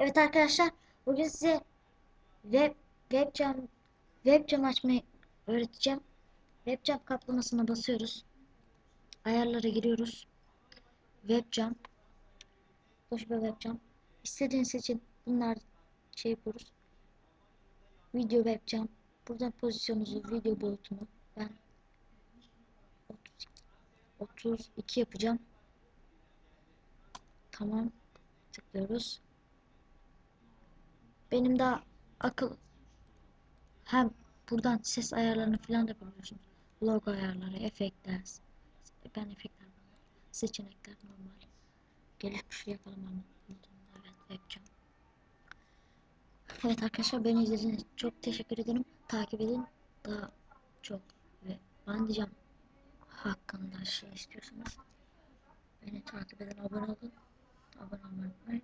Evet arkadaşlar bugün size web webcam webcam açmayı öğreteceğim. Webcam kaplamasına basıyoruz. Ayarlara giriyoruz. Webcam. Toshiba webcam. İstediğiniz seçin. Bunlar şey yapıyoruz. Video webcam. Buradan pozisyonunuzu, video boyutunu ben 32, 32 yapacağım. Tamam. Tıklıyoruz. Benim daha akıl hem buradan ses ayarlarını falan da yapabiliyorsunuz. Logo ayarları, efektler. Ben efektler seçenekler normal. Gelişmiş yapalım ama. Evet webcam. Evet arkadaşlar beni izlediğiniz çok teşekkür ederim. Takip edin. Daha çok ve ben diyeceğim hakkında şey istiyorsanız beni takip edin, abone olun. Abone olmayı unutmayın.